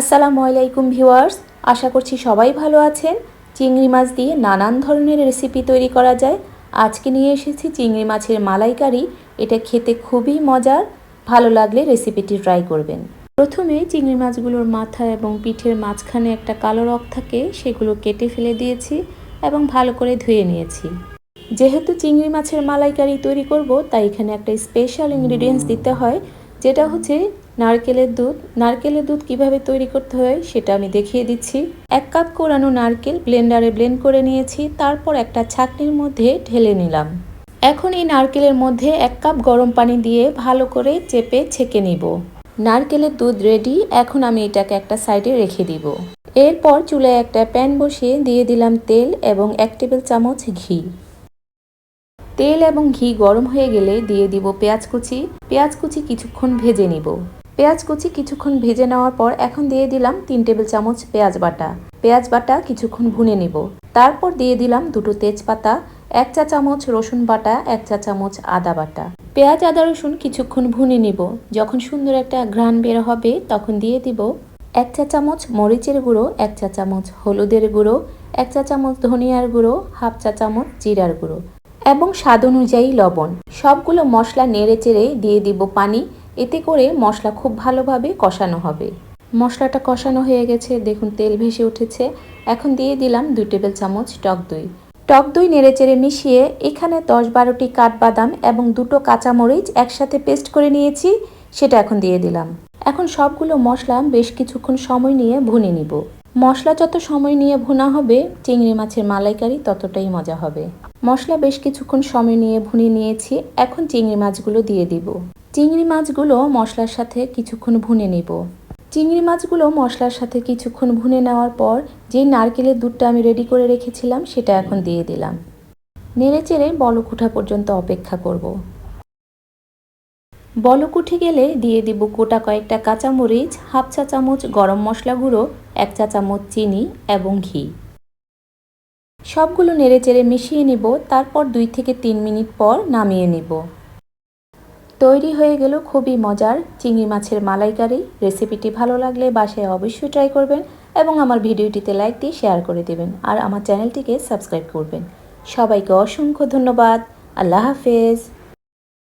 আসসালামু আলাইকুম ভিউয়ার্স, আশা করছি সবাই ভালো আছেন। চিংড়ি মাছ দিয়ে নানান ধরনের রেসিপি তৈরি করা যায়। আজকে নিয়ে এসেছি চিংড়ি মাছের মালাইকারি, এটা খেতে খুবই মজার। ভালো লাগলে রেসিপিটি ট্রাই করবেন। প্রথমে চিংড়ি মাছগুলোর মাথা এবং পিঠের মাঝখানে একটা কালো রক থাকে, সেগুলো কেটে ফেলে দিয়েছি এবং ভালো করে ধুয়ে নিয়েছি। যেহেতু চিংড়ি মাছের মালাইকারি তৈরি করব, তাই এখানে একটা স্পেশাল ইনগ্রিডিয়েন্টস দিতে হয়। যেটা হচ্ছে নারকেলের দুধ। নারকেলের দুধ কীভাবে তৈরি করতে হয় সেটা আমি দেখিয়ে দিচ্ছি। এক কাপ কোরানো নারকেল ব্লেন্ডারে ব্লেন্ড করে নিয়েছি, তারপর একটা ছাকনির মধ্যে ঢেলে নিলাম। এখন এই নারকেলের মধ্যে এক কাপ গরম পানি দিয়ে ভালো করে চেপে ছেঁকে নিব। নারকেলের দুধ রেডি এখন আমি এটাকে একটা সাইডে রেখে দিব। এরপর চুলায় একটা প্যান বসিয়ে দিয়ে দিলাম তেল এবং এক টেবিল চামচ ঘি। তেল এবং ঘি গরম হয়ে গেলে দিয়ে দিব পেঁয়াজ কুচি। পেঁয়াজ কুচি কিছুক্ষণ ভেজে নিব। পেঁয়াজ কুচি কিছুক্ষণ ভেজে নেওয়ার পর এখন দিয়ে দিলাম তিন টেবিল চামচ পেঁয়াজ বাটা। পেঁয়াজ বাটা কিছুক্ষণ ভুনে নিব। তারপর দিয়ে দিলাম দুটো তেজপাতা, এক চা চামচ রসুন বাটা, এক চা চামচ আদা বাটা। পেঁয়াজ, আদা, রসুন কিছুক্ষণ ভুনে নিব। যখন সুন্দর একটা ঘ্রাণ বের হবে তখন দিয়ে দিব এক চা চামচ মরিচের গুঁড়ো, এক চা চামচ হলুদের গুঁড়ো, এক চা চামচ ধনিয়ার গুঁড়ো, হাফ চা চামচ জিরার গুঁড়ো। এবং স্বাদ অনুযায়ী লবণ। সবগুলো মশলা নেড়ে চেড়ে দিয়ে দিব পানি। এতে করে মশলা খুব ভালোভাবে কষানো হবে। মশলাটা কষানো হয়ে গেছে। দেখুন, তেল ভেসে উঠেছে। এখন দিয়ে দিলাম দুই টেবিল চামচ টক দই। টক দই নেড়ে চেড়ে মিশিয়ে এখানে দশ বারোটি কাঠবাদাম এবং দুটো কাঁচামরিচ একসাথে পেস্ট করে নিয়েছি। সেটা এখন দিয়ে দিলাম। এখন সবগুলো মশলা বেশ কিছুক্ষণ সময় নিয়ে ভুনে নিব। মশলা যত সময় নিয়ে ভুনা হবে, চিংড়ি মাছের মালাইকারি ততটাই মজা হবে। মশলা বেশ কিছুক্ষণ সময় নিয়ে ভুনে নিয়েছি। এখন চিংড়ি মাছগুলো দিয়ে দিব। চিংড়ি মাছগুলো মশলার সাথে কিছুক্ষণ ভুনে নেব। চিংড়ি মাছগুলো মশলার সাথে কিছুক্ষণ ভুনে নেওয়ার পর যেই নারকেলের দুধটা আমি রেডি করে রেখেছিলাম, সেটা এখন দিয়ে দিলাম। নেড়ে চেড়ে বলকুঠা পর্যন্ত অপেক্ষা করব। বলক উঠে গেলে দিয়ে দিব গোটা কয়েকটা কাঁচামরিচ, হাফ চা চামচ গরম মশলা গুঁড়ো, এক চা চামচ চিনি এবং ঘি। সবগুলো নেড়ে চেড়ে মিশিয়ে নিব, তারপর দুই থেকে তিন মিনিট পর নামিয়ে নিব। তৈরি হয়ে গেল খুবই মজার চিংড়ি মাছের মালাইকারি। রেসিপিটি ভালো লাগলে বাসায় অবশ্যই ট্রাই করবেন এবং আমার ভিডিওটিতে লাইক দিয়ে শেয়ার করে দেবেন আর আমার চ্যানেলটিকে সাবস্ক্রাইব করবেন। সবাইকে অসংখ্য ধন্যবাদ। আল্লাহ হাফেজ।